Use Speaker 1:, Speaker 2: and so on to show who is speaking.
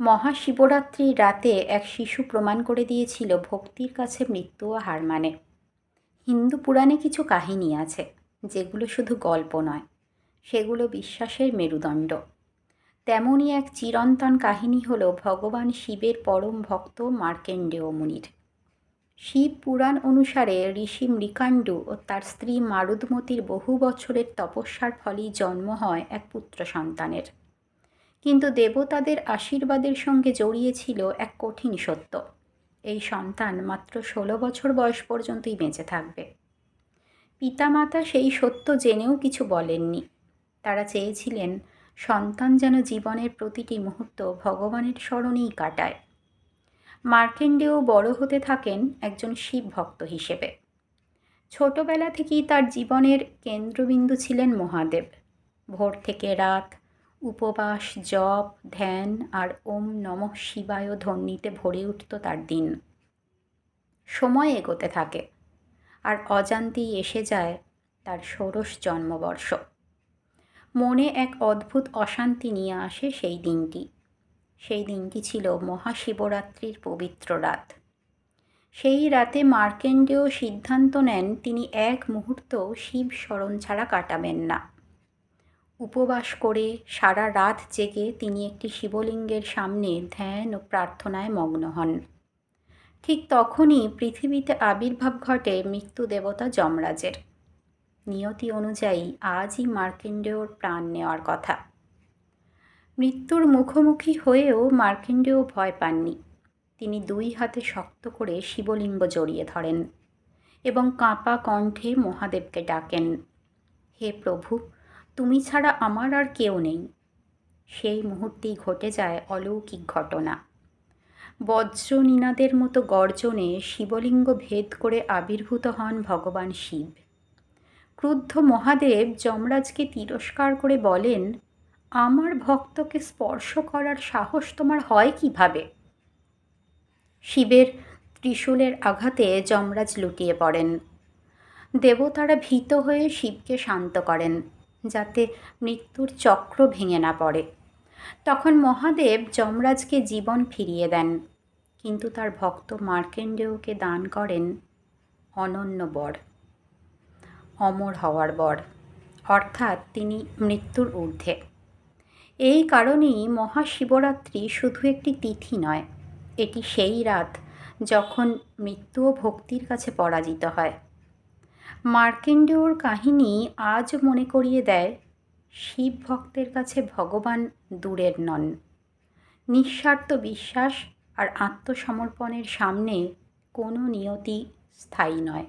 Speaker 1: মহাশিবরাত্রির রাতে এক শিশু প্রমাণ করে দিয়েছিল ভক্তির কাছে মৃত্যুও হার মানে। হিন্দু পুরাণে কিছু কাহিনী আছে, যেগুলো শুধু গল্প নয়, সেগুলো বিশ্বাসের মেরুদণ্ড। তেমনই এক চিরন্তন কাহিনী হলো ভগবান শিবের পরম ভক্ত মার্কেন্ডেয় মুনির। শিব পুরাণ অনুসারে ঋষি মৃকাণ্ডু ও তার স্ত্রী মারুদমতির বহু বছরের তপস্যার ফলেই জন্ম হয় এক পুত্র সন্তানের। কিন্তু দেবতাদের আশীর্বাদের সঙ্গে জড়িয়ে ছিল এক কঠিন সত্য। এই সন্তান মাত্র ষোলো বছর বয়স পর্যন্তই বেঁচে থাকবে। পিতামাতা সেই সত্য জেনেও কিছু বলেননি। তারা চেয়েছিলেন সন্তান যেন জীবনের প্রতিটি মুহূর্ত ভগবানের স্মরণেই কাটায়। মার্কেন্ডেও বড় হতে থাকেন একজন শিব ভক্ত হিসেবে। ছোটবেলা থেকেই তার জীবনের কেন্দ্রবিন্দু ছিলেন মহাদেব। ভোর থেকে রাত উপবাস, জপ, ধ্যান আর ওম নমঃ শিবায় ধ্বনিতে ভরে উঠত তার দিন। সময় এগোতে থাকে আর অজান্তেই এসে যায় তার ষোড়শ জন্মবর্ষ। মনে এক অদ্ভুত অশান্তি নিয়ে আসে সেই দিনটি। সেই দিনটি ছিল মহাশিবরাত্রির পবিত্র রাত। সেই রাতে মার্কেন্ডেয় সিদ্ধান্ত নেন তিনি এক মুহূর্ত শিব স্মরণ ছাড়া কাটাবেন না। উপবাস করে সারা রাত জেগে তিনি একটি শিবলিঙ্গের সামনে ধ্যান ও প্রার্থনায় মগ্ন হন। ঠিক তখনই পৃথিবীতে আবির্ভাব ঘটে মৃত্যু দেবতা যমরাজের। নিয়তি অনুযায়ী আজই মার্কেন্ডেয়র প্রাণ নেওয়ার কথা। মৃত্যুর মুখোমুখি হয়েও মার্কেন্ডেয় ভয় পাননি। তিনি দুই হাতে শক্ত করে শিবলিঙ্গ জড়িয়ে ধরেন এবং কাঁপা কণ্ঠে মহাদেবকে ডাকেন, হে প্রভু তুমি ছাড়া আমার আর কেউ নেই। সেই মুহূর্তেই ঘটে যায় অলৌকিক ঘটনা। বজ্র নিনাদের মতো গর্জনে শিবলিঙ্গ ভেদ করে আবির্ভূত হন ভগবান শিব। ক্রুদ্ধ মহাদেব যমরাজকে তিরস্কার করে বলেন, আমার ভক্তকে স্পর্শ করার সাহস তোমার হয় কীভাবে? শিবের ত্রিশূলের আঘাতে যমরাজ লুটিয়ে পড়েন। দেবতারা ভীত হয়ে শিবকে শান্ত করেন। যাতে মৃত্যুর চক্র ভেঙে না পড়ে। তখন মহাদেব যমরাজকে জীবন ফিরিয়ে দেন। কিন্তু তার ভক্ত মার্কেন্ডেয়কে দান করেন অনন্য বর, অমর হওয়ার বর, অর্থাৎ তিনি মৃত্যুর ঊর্ধ্বে। এই কারণেই মহাশিবরাত্রি শুধু একটি তিথি নয়, এটি সেই রাত যখন মৃত্যু ও ভক্তির কাছে পরাজিত হয়। মার্কেন্ডেয়র কাহিনী আজ মনে করিয়ে দেয় শিব ভক্তের কাছে ভগবান দূরের নন। নিঃস্বার্থ বিশ্বাস আর আত্মসমর্পণের সামনে কোনো নিয়তি স্থায়ী নয়।